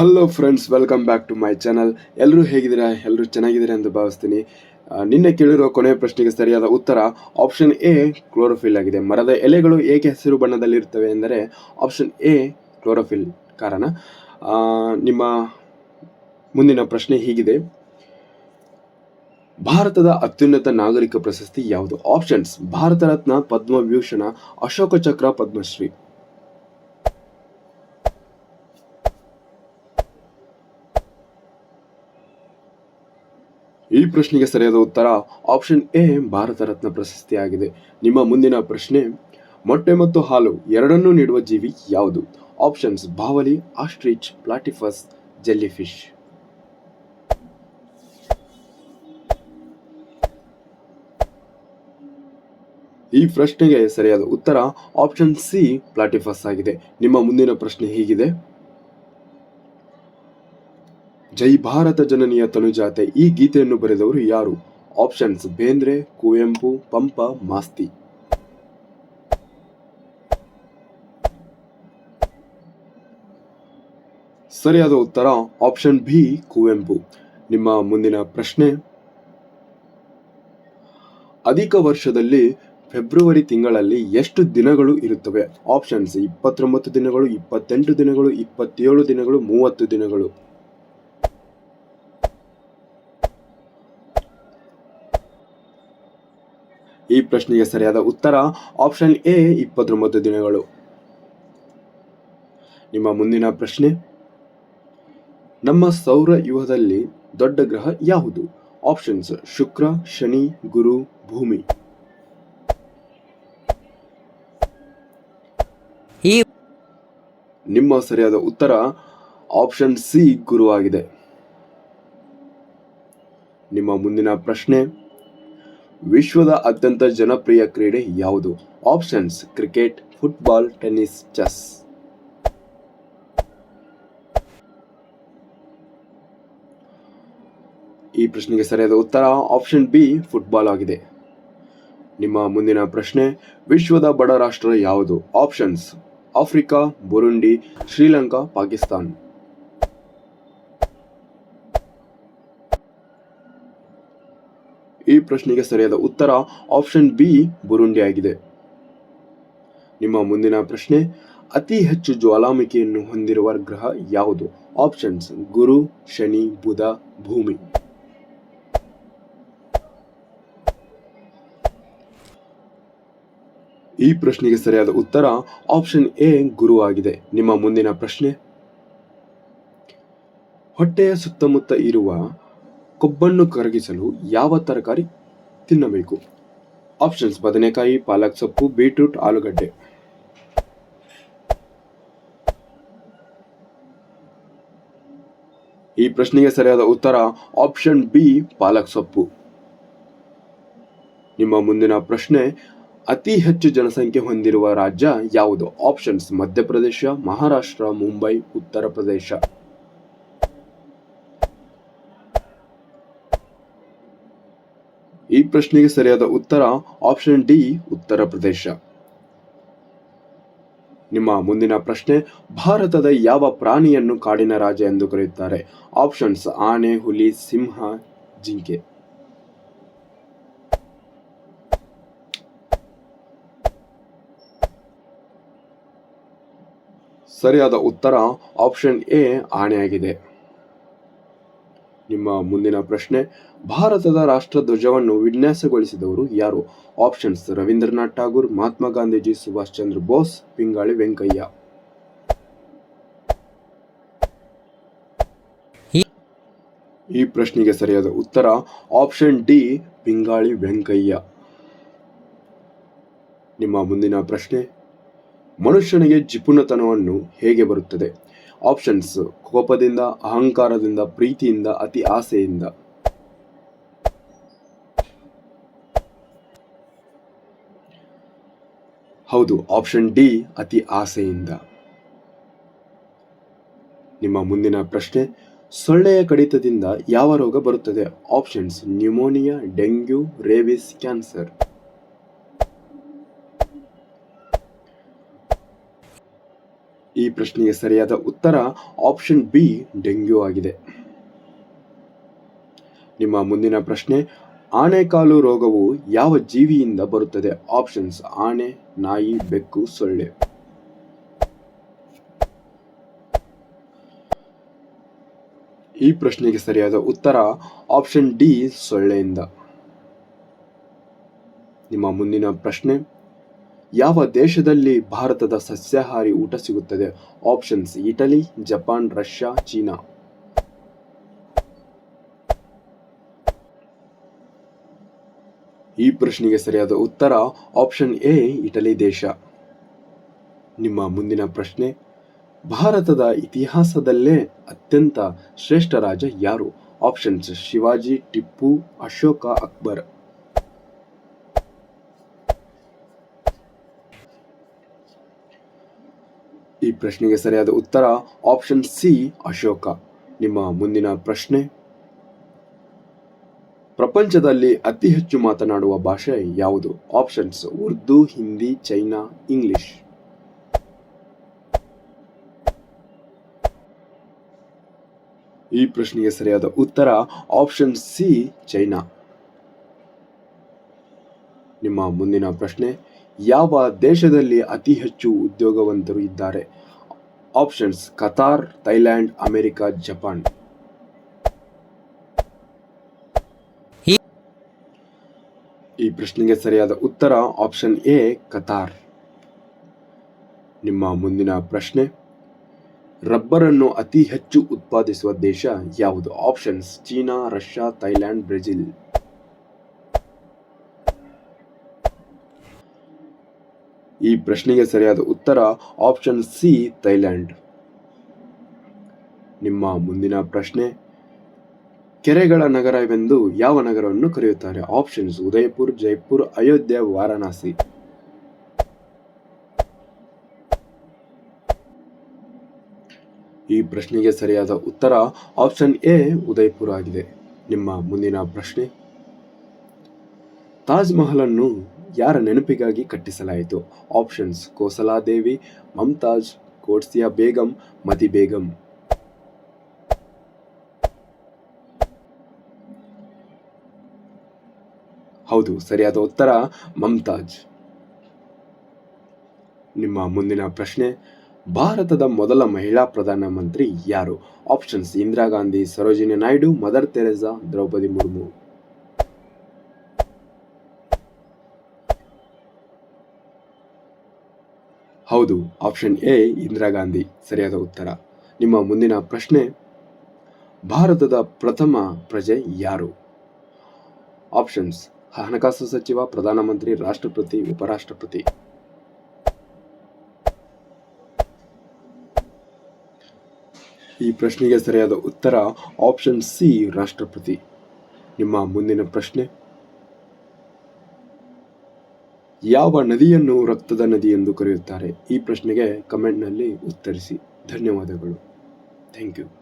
Hello friends welcome back to my channel ಎಲ್ಲರೂ ಹೇಗಿದ್ದೀರಾ? ಎಲ್ಲರೂ ಚೆನ್ನಾಗಿದ್ದೀರಾ ಎಂದು ಭಾವಿಸ್ತೀನಿ. ನಿನ್ನೆ ಕೇಳಿರೋ ಕೊನೆಯ ಪ್ರಶ್ನೆಗೆ ಸರಿಯಾದ ಉತ್ತರ ಆಪ್ಷನ್ ಎ ಕ್ಲೋರೋಫಿಲ್ ಆಗಿದೆ. ಮರದ ಎಲೆಗಳು ಏಕೆ ಹಸಿರು ಬಣ್ಣದಲ್ಲಿರುತ್ತವೆ ಎಂದರೆ ಆಪ್ಷನ್ ಎ ಕ್ಲೋರೋಫಿಲ್ ಕಾರಣ. ನಿಮ್ಮ ಮುಂದಿನ ಪ್ರಶ್ನೆ ಹೀಗಿದೆ. ಭಾರತದ ಅತ್ಯುನ್ನತ ನಾಗರಿಕ ಪ್ರಶಸ್ತಿ ಯಾವುದು? ಆಪ್ಷನ್ಸ್ ಭಾರತ ರತ್ನ, ಪದ್ಮವಿಭೂಷಣ, ಅಶೋಕ ಚಕ್ರ, ಪದ್ಮಶ್ರೀ. ಈ ಪ್ರಶ್ನೆಗೆ ಸರಿಯಾದ ಉತ್ತರ ಆಪ್ಷನ್ ಎ, ಭಾರತ ರತ್ನ ಪ್ರಶಸ್ತಿಯಾಗಿದೆ. ನಿಮ್ಮ ಮುಂದಿನ ಪ್ರಶ್ನೆ, ಮೊಟ್ಟೆ ಮತ್ತು ಹಾಲು ಎರಡನ್ನೂ ನೀಡುವ ಜೀವಿ ಯಾವುದು? ಆಪ್ಷನ್ಸ್, ಬಾವಲಿ, ಆಸ್ಟ್ರಿಚ್, ಪ್ಲಾಟಿಫಸ್, ಜೆಲ್ಲಿಫಿಶ್. ಈ ಪ್ರಶ್ನೆಗೆ ಸರಿಯಾದ ಉತ್ತರ ಆಪ್ಷನ್ ಸಿ, ಪ್ಲಾಟಿಫಸ್ ಆಗಿದೆ. ನಿಮ್ಮ ಮುಂದಿನ ಪ್ರಶ್ನೆ ಹೀಗಿದೆ. ಜೈ ಭಾರತ ಜನನಿಯ ತನುಜಾತೆ. ಈ ಗೀತೆಯನ್ನು ಬರೆದವರು ಯಾರು? ಆಪ್ಷನ್ಸ್ ಬೇಂದ್ರೆ, ಕುವೆಂಪು, ಪಂಪ, ಮಾಸ್ತಿ. ಸರಿಯಾದ ಉತ್ತರ ಆಪ್ಷನ್ ಬಿ, ಕುವೆಂಪು. ನಿಮ್ಮ ಮುಂದಿನ ಪ್ರಶ್ನೆ. ಅಧಿಕ ವರ್ಷದಲ್ಲಿ ಫೆಬ್ರವರಿ ತಿಂಗಳಲ್ಲಿ ಎಷ್ಟು ದಿನಗಳು ಇರುತ್ತವೆ? ಆಪ್ಷನ್ಸ್ ಇಪ್ಪತ್ತೊಂಬತ್ತು ದಿನಗಳು, ಇಪ್ಪತ್ತೆಂಟು ದಿನಗಳು, ಇಪ್ಪತ್ತೇಳು ದಿನಗಳು, ಮೂವತ್ತು ದಿನಗಳು. ಈ ಪ್ರಶ್ನೆಗೆ ಸರಿಯಾದ ಉತ್ತರ ಆಪ್ಷನ್ ಎ ಇಪ್ಪತ್ತೊಂಬತ್ತು ದಿನಗಳು. ನಿಮ್ಮ ಮುಂದಿನ ಪ್ರಶ್ನೆ. ನಮ್ಮ ಸೌರ ಯುಗದಲ್ಲಿ ದೊಡ್ಡ ಗ್ರಹ ಯಾವುದು? ಆಪ್ಷನ್ಸ್ ಶುಕ್ರ ಶನಿ ಗುರು ಭೂಮಿ. ಈ ನಿಮ್ಮ ಸರಿಯಾದ ಉತ್ತರ ಆಪ್ಷನ್ ಸಿ ಗುರುವಾಗಿದೆ ನಿಮ್ಮ ಮುಂದಿನ ಪ್ರಶ್ನೆ. ವಿಶ್ವದ ಅತ್ಯಂತ ಜನಪ್ರಿಯ ಕ್ರೀಡೆ ಯಾವುದು? Options, cricket, football, tennis, chess. ಈ ಪ್ರಶ್ನೆಗೆ ಸರಿಯಾದ ಉತ್ತರ ಆಪ್ಷನ್ ಬಿ, ಫುಟ್ಬಾಲ್ ಆಗಿದೆ. ನಿಮ್ಮ ಮುಂದಿನ ಪ್ರಶ್ನೆ, ವಿಶ್ವದ ಬಡ ರಾಷ್ಟ್ರ ಯಾವುದು? Options, Africa, Burundi, Sri Lanka, Pakistan. ಈ ಪ್ರಶ್ನೆಗೆ ಸರಿಯಾದ ಉತ್ತರ ಆಪ್ಷನ್ ಬಿ ಬುರುಂಡಿ ಆಗಿದೆ. ನಿಮ್ಮ ಮುಂದಿನ ಪ್ರಶ್ನೆ, ಅತಿ ಹೆಚ್ಚು ಜ್ವಾಲಾಮುಖಿಯನ್ನು ಹೊಂದಿರುವ ಗ್ರಹ ಯಾವುದು? ಆಪ್ಷನ್ಸ್ ಗುರು, ಶನಿ, ಬುಧ, ಭೂಮಿ. ಈ ಪ್ರಶ್ನೆಗೆ ಸರಿಯಾದ ಉತ್ತರ ಆಪ್ಷನ್ ಎ ಗುರು ಆಗಿದೆ. ನಿಮ್ಮ ಮುಂದಿನ ಪ್ರಶ್ನೆ, ಹೊಟ್ಟೆಯ ಸುತ್ತಮುತ್ತ ಇರುವ ಕೊಬ್ಬನ್ನು ಕರಗಿಸಲು ಯಾವ ತರಕಾರಿ ತಿನ್ನಬೇಕು? ಆಪ್ಷನ್ಸ್, ಬದನೆಕಾಯಿ, ಪಾಲಕ್ ಸೊಪ್ಪು, ಬೀಟ್ರೂಟ್, ಆಲೂಗಡ್ಡೆ. ಈ ಪ್ರಶ್ನೆಗೆ ಸರಿಯಾದ ಉತ್ತರ ಆಪ್ಷನ್ ಬಿ, ಪಾಲಕ್ ಸೊಪ್ಪು. ನಿಮ್ಮ ಮುಂದಿನ ಪ್ರಶ್ನೆ, ಅತಿ ಹೆಚ್ಚು ಜನಸಂಖ್ಯೆ ಹೊಂದಿರುವ ರಾಜ್ಯ ಯಾವುದು? ಆಪ್ಷನ್ಸ್, ಮಧ್ಯಪ್ರದೇಶ, ಮಹಾರಾಷ್ಟ್ರ, ಮುಂಬೈ, ಉತ್ತರ ಪ್ರದೇಶ. ಪ್ರಶ್ನೆಗೆ ಸರಿಯಾದ ಉತ್ತರ ಆಪ್ಷನ್ ಡಿ ಉತ್ತರ ಪ್ರದೇಶ. ನಿಮ್ಮ ಮುಂದಿನ ಪ್ರಶ್ನೆ, ಭಾರತದ ಯಾವ ಪ್ರಾಣಿಯನ್ನು ಕಾಡಿನ ರಾಜ ಎಂದು ಕರೆಯುತ್ತಾರೆ? ಆಪ್ಷನ್ಸ್ ಆನೆ, ಹುಲಿ, ಸಿಂಹ, ಜಿಂಕೆ. ಸರಿಯಾದ ಉತ್ತರ ಆಪ್ಷನ್ ಎ ಆನೆಯಾಗಿದೆ. ನಿಮ್ಮ ಮುಂದಿನ ಪ್ರಶ್ನೆ. ಭಾರತದ ರಾಷ್ಟ್ರಧ್ವಜವನ್ನು ವಿನ್ಯಾಸಗೊಳಿಸಿದವರು ಯಾರು? ಆಪ್ಷನ್ಸ್, ರವೀಂದ್ರನಾಥ್ ಠಾಗೂರ್, ಮಹಾತ್ಮ ಗಾಂಧೀಜಿ, ಸುಭಾಷ್ ಚಂದ್ರ ಬೋಸ್, ಪಿಂಗಾಳಿ ವೆಂಕಯ್ಯ. ಈ ಪ್ರಶ್ನೆಗೆ ಸರಿಯಾದ ಉತ್ತರ, ಆಪ್ಷನ್ ಡಿ, ಪಿಂಗಾಳಿ ವೆಂಕಯ್ಯ. ನಿಮ್ಮ ಮುಂದಿನ ಪ್ರಶ್ನೆ. ಮನುಷ್ಯನಿಗೆ ಜಿಪುಣತನವನ್ನು ಹೇಗೆ ಬರುತ್ತದೆ? ಆಪ್ಷನ್ಸ್ ಕೋಪದಿಂದ, ಅಹಂಕಾರದಿಂದ, ಪ್ರೀತಿಯಿಂದ, ಅತಿ ಆಸೆಯಿಂದ. ಹೌದು ಆಪ್ಷನ್ ಡಿ ಅತಿ ಆಸೆಯಿಂದ. ನಿಮ್ಮ ಮುಂದಿನ ಪ್ರಶ್ನೆ, ಸೊಳ್ಳೆಯ ಕಡಿತದಿಂದ ಯಾವ ರೋಗ ಬರುತ್ತದೆ? Options pneumonia dengue rabies cancer ಈ ಪ್ರಶ್ನೆಗೆ ಸರಿಯಾದ ಉತ್ತರ ಆಪ್ಷನ್ ಬಿ ಡೆಂಗ್ಯೂ ಆಗಿದೆ. ನಿಮ್ಮ ಮುಂದಿನ ಪ್ರಶ್ನೆ ಆನೆಕಾಲು ರೋಗವು ಯಾವ ಜೀವಿಯಿಂದ ಬರುತ್ತದೆ? ಆಪ್ಷನ್ಸ್ ಆನೆ ನಾಯಿ, ಬೆಕ್ಕು, ಸೊಳ್ಳೆ. ಈ ಪ್ರಶ್ನೆಗೆ ಸರಿಯಾದ ಉತ್ತರ ಆಪ್ಷನ್ ಡಿ ಸೊಳ್ಳೆಯಿಂದ. ನಿಮ್ಮ ಮುಂದಿನ ಪ್ರಶ್ನೆ ಯಾವ ದೇಶದಲ್ಲಿ ಭಾರತದ ಸಸ್ಯಾಹಾರಿ ಊಟ ಸಿಗುತ್ತದೆ? Options, Italy, Japan, Russia, China. ಈ ಪ್ರಶ್ನೆಗೆ ಸರಿಯಾದ ಉತ್ತರ ಆಪ್ಷನ್ ಎ, ಇಟಲಿ ದೇಶ. ನಿಮ್ಮ ಮುಂದಿನ ಪ್ರಶ್ನೆ, ಭಾರತದ ಇತಿಹಾಸದಲ್ಲೇ ಅತ್ಯಂತ ಶ್ರೇಷ್ಠ ರಾಜ ಯಾರು? ಆಪ್ಷನ್ಸ್, ಶಿವಾಜಿ, ಟಿಪ್ಪು, ಅಶೋಕ ಅಕ್ಬರ್. ಈ ಪ್ರಶ್ನೆಗೆ ಸರಿಯಾದ ಉತ್ತರ ಆಪ್ಷನ್ ಸಿ, ಅಶೋಕ. ನಿಮ್ಮ ಮುಂದಿನ ಪ್ರಶ್ನೆ. ಪ್ರಪಂಚದಲ್ಲಿ ಅತಿ ಹೆಚ್ಚು ಮಾತನಾಡುವ ಭಾಷೆ ಯಾವುದು? Options Urdu, Hindi, China, English. ಈ ಪ್ರಶ್ನೆಗೆ ಸರಿಯಾದ ಉತ್ತರ ಆಪ್ಷನ್ ಸಿ, ಚೈನಾ. ನಿಮ್ಮ ಮುಂದಿನ ಪ್ರಶ್ನೆ. ಯಾವ ದೇಶದಲ್ಲಿ ಅತಿ ಹೆಚ್ಚು ಉದ್ಯೋಗವಂತರು ಇದ್ದಾರೆ? Options, Qatar, Thailand, America, Japan. ಈ- ಪ್ರಶ್ನೆಗೆ ಸರಿಯಾದ ಉತ್ತರ ಆಪ್ಷನ್ ಎ, ಕತಾರ್. ನಿಮ್ಮ ಮುಂದಿನ ಪ್ರಶ್ನೆ, ರಬ್ಬರನ್ನು ಅತಿ ಹೆಚ್ಚು ಉತ್ಪಾದಿಸುವ ದೇಶ ಯಾವುದು? Options, China, Russia, Thailand, Brazil. ಈ ಪ್ರಶ್ನೆಗೆ ಸರಿಯಾದ ಉತ್ತರ ಆಪ್ಷನ್ ಸಿ ಥೈಲ್ಯಾಂಡ್ ನಿಮ್ಮ ಮುಂದಿನ ಪ್ರಶ್ನೆ, ಕೆರೆಗಳ ನಗರವೆಂದು ಯಾವ ನಗರವನ್ನು ಕರೆಯುತ್ತಾರೆ? ಆಪ್ಷನ್ಸ್ ಉದಯಪುರ್, ಜೈಪುರ್, ಅಯೋಧ್ಯೆ, ವಾರಣಾಸಿ. ಈ ಪ್ರಶ್ನೆಗೆ ಸರಿಯಾದ ಉತ್ತರ ಆಪ್ಷನ್ ಎ ಉದಯಪುರ ಆಗಿದೆ. ನಿಮ್ಮ ಮುಂದಿನ ಪ್ರಶ್ನೆ, ತಾಜ್ ಮಹಲ್ ಅನ್ನು ಯಾರ ನೆನಪಿಗಾಗಿ ಕಟ್ಟಿಸಲಾಯಿತು? ಆಪ್ಷನ್ಸ್, ಕೋಸಲಾದೇವಿ, ಮಮ್ತಾಜ್, ಕೋಟ್ಸಿಯಾ ಬೇಗಂ ಮತಿ ಬೇಗಂ. ಹೌದು, ಸರಿಯಾದ ಉತ್ತರ, ಮಮ್ತಾಜ್. ನಿಮ್ಮ ಮುಂದಿನ ಪ್ರಶ್ನೆ, ಭಾರತದ ಮೊದಲ ಮಹಿಳಾ ಪ್ರಧಾನಮಂತ್ರಿ ಯಾರು? Options, Indira Gandhi, Sarojini Naidu, Mother Teresa, Draupadi Murmu. ಹೌದು ಆಪ್ಷನ್ ಎ ಇಂದಿರಾ ಗಾಂಧಿ. ಸರಿಯಾದ ಉತ್ತರ. ನಿಮ್ಮ ಮುಂದಿನ ಪ್ರಶ್ನೆ, ಭಾರತದ ಪ್ರಥಮ ಪ್ರಜೆ ಯಾರು? ಆಪ್ಷನ್ಸ್ ಹಣಕಾಸು ಸಚಿವ, ಪ್ರಧಾನಮಂತ್ರಿ, ರಾಷ್ಟ್ರಪತಿ, ಉಪರಾಷ್ಟ್ರಪತಿ. ಈ ಪ್ರಶ್ನೆಗೆ ಸರಿಯಾದ ಉತ್ತರ ಆಪ್ಷನ್ ಸಿ ರಾಷ್ಟ್ರಪತಿ. ನಿಮ್ಮ ಮುಂದಿನ ಪ್ರಶ್ನೆ ಯಾವ ನದಿಯನ್ನು ರಕ್ತದ ನದಿ ಎಂದು ಕರೆಯುತ್ತಾರೆ? ಈ ಪ್ರಶ್ನೆಗೆ ಕಮೆಂಟ್ನಲ್ಲಿ ಉತ್ತರಿಸಿ. ಧನ್ಯವಾದಗಳು. Thank you